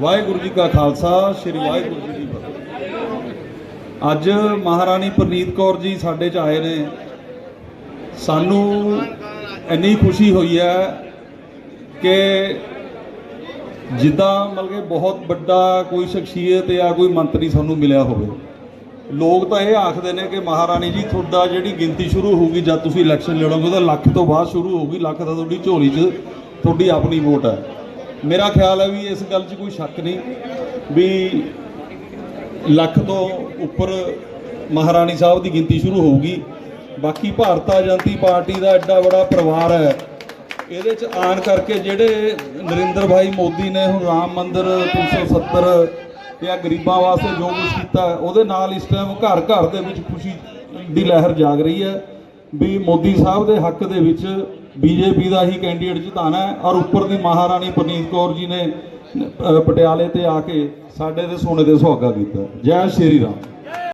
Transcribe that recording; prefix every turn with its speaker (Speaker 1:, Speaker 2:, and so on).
Speaker 1: ਵਾਹਿਗੁਰੂ ਜੀ ਕਾ ਖਾਲਸਾ, ਸ੍ਰੀ ਵਾਹਿਗੁਰੂ ਜੀ ਕੀ ਫਤਿਹ। ਅੱਜ ਮਹਾਰਾਣੀ ਪ੍ਰਨੀਤ ਕੌਰ ਜੀ ਸਾਡੇ ਚ ਆਏ ਨੇ। ਸਾਨੂੰ ਇੰਨੀ ਖੁਸ਼ੀ ਹੋਈ ਹੈ ਕਿ ਜਿੱਦਾਂ ਮਤਲਬ ਕਿ ਬਹੁਤ ਵੱਡਾ ਕੋਈ ਸ਼ਖਸੀਅਤ ਜਾਂ ਕੋਈ ਮੰਤਰੀ ਸਾਨੂੰ ਮਿਲਿਆ ਹੋਵੇ। ਲੋਕ ਤਾਂ ਇਹ ਆਖਦੇ ਨੇ ਕਿ ਮਹਾਰਾਣੀ ਜੀ, ਤੁਹਾਡਾ ਜਿਹੜੀ ਗਿਣਤੀ ਸ਼ੁਰੂ ਹੋਊਗੀ, ਜਦ ਤੁਸੀਂ ਇਲੈਕਸ਼ਨ ਲੜੋਗੇ ਤਾਂ ਲੱਖ ਤੋਂ ਬਾਅਦ ਸ਼ੁਰੂ ਹੋਊਗੀ, ਲੱਖ ਦਾ ਤੁਹਾਡੀ ਝੋਲੀ 'ਚ ਤੁਹਾਡੀ ਆਪਣੀ ਵੋਟ ਹੈ। ਮੇਰਾ ਖਿਆਲ ਹੈ ਵੀ ਇਸ ਗੱਲ 'ਚ ਕੋਈ ਸ਼ੱਕ ਨਹੀਂ ਵੀ ਲੱਖ ਤੋਂ ਉੱਪਰ ਮਹਾਰਾਣੀ ਸਾਹਿਬ ਦੀ ਗਿਣਤੀ ਸ਼ੁਰੂ ਹੋਊਗੀ। ਬਾਕੀ ਭਾਰਤਾ ਜਨਤੀ ਪਾਰਟੀ ਦਾ ਐਡਾ ਬੜਾ ਪਰਿਵਾਰ ਹੈ। ਇਹਦੇ 'ਚ ਆਣ ਕਰਕੇ ਜਿਹੜੇ ਨਰਿੰਦਰ ਭਾਈ ਮੋਦੀ ਨੇ ਹੁਣ ਰਾਮ ਮੰਦਿਰ 370 ਜਾਂ ਗਰੀਬਾਂ ਵਾਸਤੇ ਜੋ ਕੁਝ ਕੀਤਾ, ਉਹਦੇ ਨਾਲ ਇਸ ਟਾਈਮ ਘਰ ਘਰ ਦੇ ਵਿੱਚ ਖੁਸ਼ੀ ਦੀ ਲਹਿਰ ਜਾਗ ਰਹੀ ਹੈ ਵੀ ਮੋਦੀ ਸਾਹਿਬ ਦੇ ਹੱਕ ਦੇ ਵਿੱਚ ਬੀਜੇਪੀ ਦਾ ਹੀ ਕੈਂਡੀਡੇਟ ਜਿਤਾਣਾ ਹੈ ਔਰ ਉੱਪਰ ਦੀ ਮਹਾਰਾਣੀ ਪਰਨੀਤ ਕੌਰ ਜੀ ਨੇ ਪਟਿਆਲੇ ਤੇ ਆ ਕੇ ਸਾਡੇ ਦੇ ਸੋਨੇ ਦੇ ਸੁਹਾਗਾ ਕੀਤਾ। ਜੈ ਸ਼੍ਰੀ ਰਾਮ।